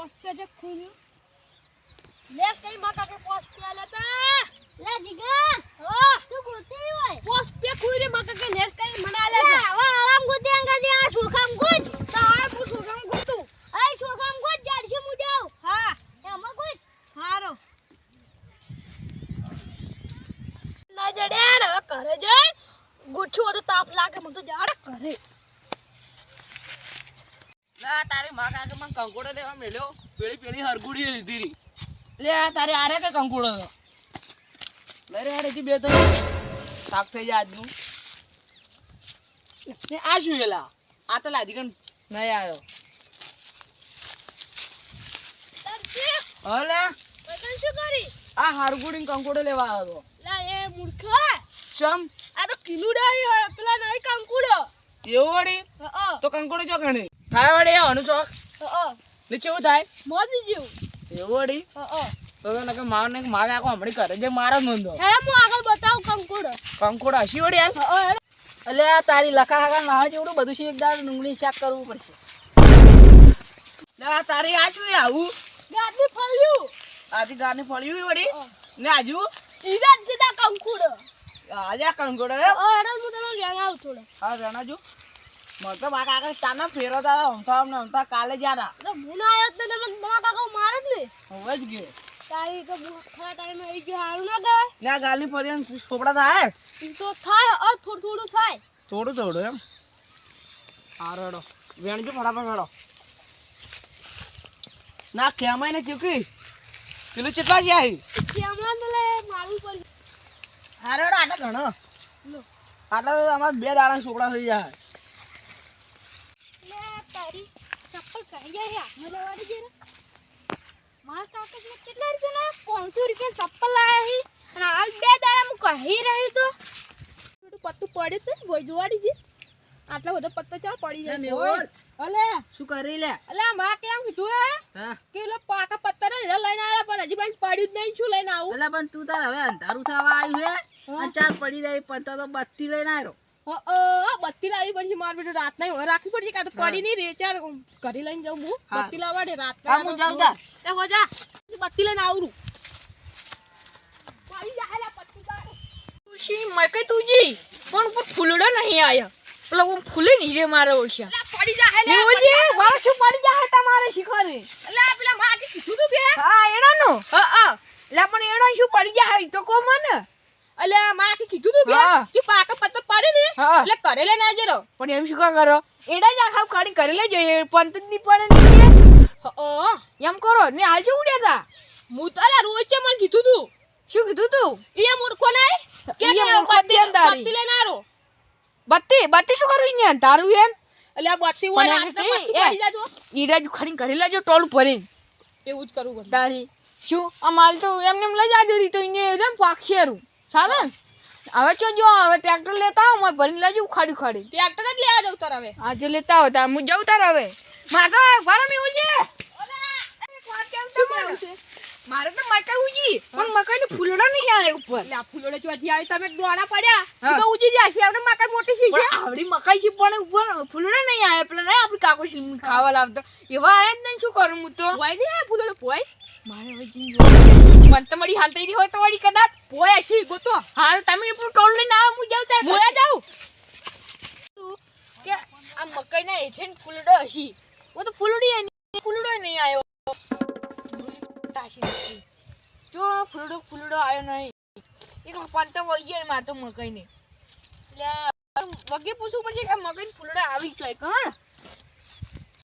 પોસ્ટે જે ખુલ્યું. લે કઈ મકા કે પોસ્ટ પે લેતા. લે જીગા હા. શું ગોતી હોય? પોસ્ટ પે ખુલ્યું મકા કે લે કઈ મના લે હવે આરામ ગોતી અંગા દે આ સુખામ ગુજ તાર પૂછું કેમ ગોતું. આય સુખામ ગુજ જાડશે મુ જાવ હા. એમાં ગુજ હારો. ના જડે હવે ઘરે જઈ ગુચ્છું તો તાપ લાગે મને તો જાડે ઘરે. લા તારી માં કાકે મને કંકોડો લેવા મેલ્યો પેલી પેલી હરગુડી લીધી રી લે આ તારે આરે કે કંકોડો તો લે રે રે બે તો શાક થઈ જાય આજનું. ને આ શું એલા આ તો લાદી કણ નહીં આવ્યો. હલે શું કરી? આ હરગુડી કંકોડો લેવા આવ્યો લા એ મૂર્ખા. ચમ? આ તો કિલુડા પેલા નહીં કંકુડો. એવું તો કંકોડો જો ગણે? થાય વળી આનું શોખ? ને કેવું થાય? મોદી જેવું. એવું હા તો તો નકે માર ને મારે આખો હમણી કરે જે મારા નોંધો. હે હું આગળ બતાવું કંકુડો. કંકોડો હસી વળી હાલ. એટલે આ તારી લખા હાકા ના જેવડું બધું છે એકદમ ડુંગળી શાક કરવું પડશે. લે તારી આજુ આવું. ગાડી ફળ્યું. આજી ગાડી ફળ્યું વળી? ને આજુ? ઈરા જીતા કંકુડો. આજે કંકોડો રે? એડા હું તને લેવા આવું થોડો. હા રણાજુ. મને તો મારા કાકા તાના ફેરો હતા હમતા ને હમતા કાલે જ્યાં હતા હું ના આવ્યો તો તમે તમારા કાકા મારે જ ને. હવે જ ગયો. તારી તો ખરા ટાઈમે આવી ગયો હારું ના કહેવાય. ના ગાલી ફળી સોપડા થાય? તો થાય અ થોડું થોડું થાય. થોડું થોડું એમ? હા રડો. વેણજો ફટાફટ રડો. ના કેમાય ને ચૂકી. પેલું કેટલા છે આવી કેમરા તો લે મારું પડી હા રડો આટલા ઘણો. આટલા તો અમારે બે દાડા છોકરા થઈ જાય. લે તારી ચપ્પલ કાઢી જાય હાથમાં લેવાડી દે રે. કાકા છે કેટલા રૂપિયા પાંચસો રૂપિયા ચપ્પલ લાયા છે અને હાલ બે દાડા હું કહી રહ્યો તો. થોડું પત્તું પડે છે ભોય જોવાડી છે. આટલા બધો પત્તો ચાલ પડી જાય અલે. શું કરી લે? અલે માં કેમ કીધું હે? કે લો પાકા પત્તા ને લઈને આવ્યા પણ હજી પણ પડ્યું જ નહીં શું લઈને આવું? એટલે પણ તું તાર હવે અંધારું થવા આવ્યું હે? અને ચાર પડી રહી પત્તા તો બત્તી લઈને આવ્યો બત્તી લાવી પડશે માર બેટો. રાત નહીં રાખવી પડશે. કાં તો પડી નહીં રે ચાર ઘરે લઈને જાઉં. હું બત્તી લાવવા દે રાત હા, હું જાઉં તાર. એ હો જા. બત્તી લઈને આવરું. તુલસી તુજી પણ ઉપર ફૂલડો નહીં આયા. પેલા હું ફૂલે નહીં રે મારે ઓળખ્યા પડી જાય લે, મેવજી પડી મારે શું પડી જાય તમારે શીખવાડે જાય. પેલા માગે કીધું તું કે હા એડાનો? હા હા. એટલે પણ એડો શું પડી ઈ તો કો મને. અલે માગે કીધું તું કે હા. કે પાકા એટલે કરેલે ના જરો. પણ એમ શું કરો? એડા જ આખા કાઢી કરી લેજો એ પંતની હા એમ કરો ને હાલ શું ઉડ્યા તા? હું તો રોજ છે મને કીધું તું. શું કીધું તું? એ મૂર્ખો નહીં? કે બત્તી લઈને આરો બત્તી બત્તી શું કરવી ને તારું એમ? એટલે આ બત્તી હોય પણ ઈડા જ ખાલી કરી લેજો ટોલ ભરી એવું જ કરવું તારી. શું? આ માલ તો એમને એમ લઈ જાજો તો એને એમ પાખિયારું. ચાલે? હવે ચો જો હવે ટ્રેક્ટર લેતા આવો મેં ભરીને લેજો ઉખાડી ઉખાડી. ટ્રેક્ટર જ લેવા જવું તાર હવે. આજે લેતા આવો તાર હું જાઉં તાર હવે. મારે તો ફારમ એવું છે છે? મારે તો મકાઈ ઉજી પણ મકાઈ ને ફૂલડા નહીં આવે ઉપર. એટલે આ ફૂલોડે ચોથી આવી તમે દોડા પડ્યા તો ઉજી જશે આપણે મકાઈ મોટી છે? છે આવડી મકાઈ છે પણ ઉપર ફૂલડા નહીં આવે પેલા નહીં આપણી કાકો ખાવા લાવતો. એવા આયા જ નહીં શું કરું હું તો? ભાઈ ને ફૂલોડે પોય મારે હવે જીન મને તો મારી હાલ થઈ હોય તો વળી કદાચ. પોય છે ગોતો. હાલ તમે પણ ટોલ લઈને આવો હું જાઉં તાર મોયા જાઉં? કે આ મકાઈના એજન્ટ ફૂલડો હશી. હું તો ફૂલડી એની ફૂલડો નહીં આવ્યો. તાશી જો ફૂલડો ફૂલડો આવ્યો નહીં. એક પંત વળી જાય માર તો મકાઈને. એટલે વગે પૂછવું પડશે કે મકાઈ ફૂલડા આવી જાય કણ?